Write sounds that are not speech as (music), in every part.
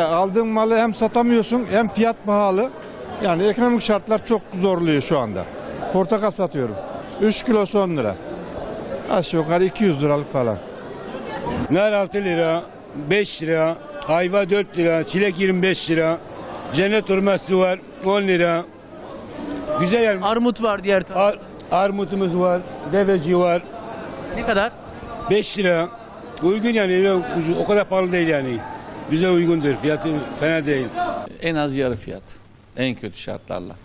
aldığın malı hem satamıyorsun hem fiyat pahalı. Yani ekonomik şartlar çok zorluyor şu anda. Portakal satıyorum. 3 kilosu 10 lira. Aşağı yukarı 200 liralık falan. Nar 6 lira, 5 lira, ayva 4 lira, çilek 25 lira, cennet hurması var 10 lira. Güzel yani. Armut var diğer tarafta. Ar- armutumuz var, deveci var Ne kadar? 5 lira. Uygun yani o kadar pahalı değil yani. Bize uygundur. Fiyatı fena değil. en az yarı fiyat. En kötü şartlarla.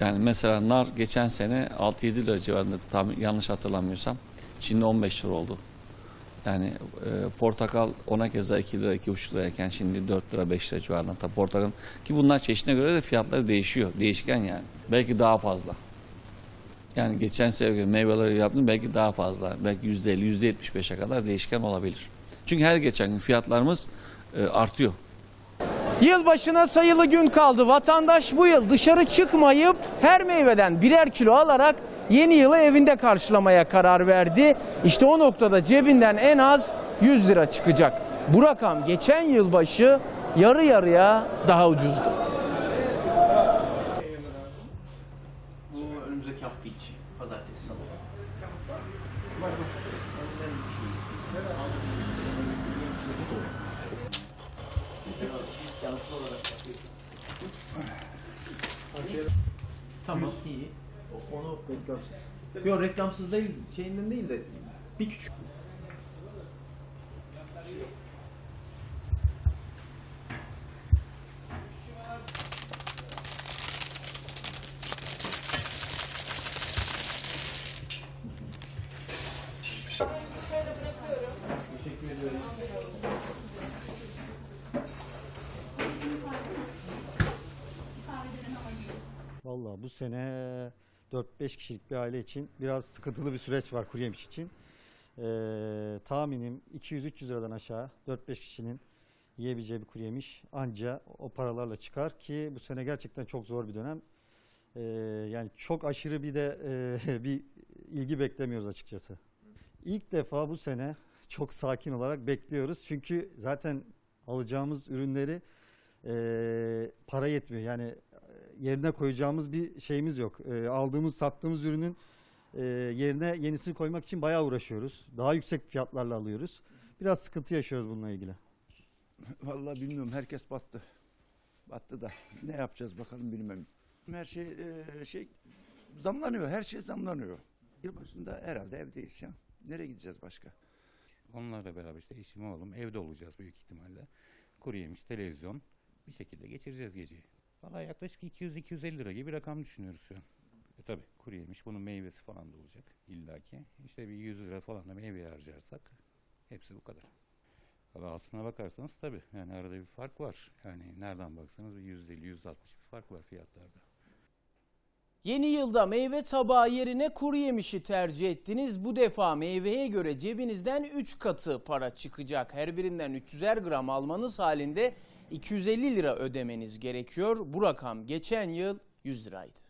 Yani mesela nar geçen sene 6-7 lira civarında tam yanlış hatırlamıyorsam. Şimdi 15 lira oldu. Yani e, portakal ona keza 2 lira 2,5 lirayken şimdi 4 lira 5 lira civarında. Tabii portakal ki bunlar çeşidine göre de fiyatları değişiyor. Değişken yani. Belki daha fazla. Yani geçen sene meyveleri yaptım belki daha fazla. Belki %50 %75'e kadar değişken olabilir. Çünkü her geçen gün fiyatlarımız e, artıyor. Yılbaşına sayılı gün kaldı. Vatandaş bu yıl dışarı çıkmayıp her meyveden birer kilo alarak yeni yılı evinde karşılamaya karar verdi. İşte o noktada cebinden en az 100 lira çıkacak. Bu rakam geçen yılbaşı yarı yarıya daha ucuzdu. Bu önümüzdeki hafta içi. Pazartesi, salı. Tamam iyi. Onu reklamsız. Yok reklamsız değil, şeyinden değil de bir küçük. Vallahi bu sene 4-5 kişilik bir aile için biraz sıkıntılı bir süreç var kuru yemiş için. Ee, tahminim 200-300 liradan aşağı 4-5 kişinin yiyebileceği bir kuru yemiş anca o paralarla çıkar ki bu sene gerçekten çok zor bir dönem. Ee, yani çok aşırı bir de e, (laughs) bir ilgi beklemiyoruz açıkçası. İlk defa bu sene çok sakin olarak bekliyoruz çünkü zaten alacağımız ürünleri e, para yetmiyor. Yani e, yerine koyacağımız bir şeyimiz yok. E, aldığımız, sattığımız ürünün e, yerine yenisini koymak için bayağı uğraşıyoruz. Daha yüksek fiyatlarla alıyoruz. Biraz sıkıntı yaşıyoruz bununla ilgili. (laughs) Vallahi bilmiyorum herkes battı. Battı da ne yapacağız bakalım bilmem. Her şey e, şey zamlanıyor. Her şey zamlanıyor. Yılbaşında herhalde evdeyiz ya. Nereye gideceğiz başka? Onlarla beraber işte eşim oğlum evde olacağız büyük ihtimalle. Kuru yemiş, televizyon bir şekilde geçireceğiz geceyi. Valla yaklaşık 200-250 lira gibi bir rakam düşünüyoruz şu an. E tabi kuru yemiş bunun meyvesi falan da olacak illaki. İşte bir 100 lira falan da meyveye harcarsak hepsi bu kadar. Valla aslına bakarsanız tabi yani arada bir fark var. Yani nereden baksanız bir %50-%60 bir fark var fiyatlarda. Yeni yılda meyve tabağı yerine kuru yemişi tercih ettiniz. Bu defa meyveye göre cebinizden 3 katı para çıkacak. Her birinden 300'er gram almanız halinde 250 lira ödemeniz gerekiyor. Bu rakam geçen yıl 100 liraydı.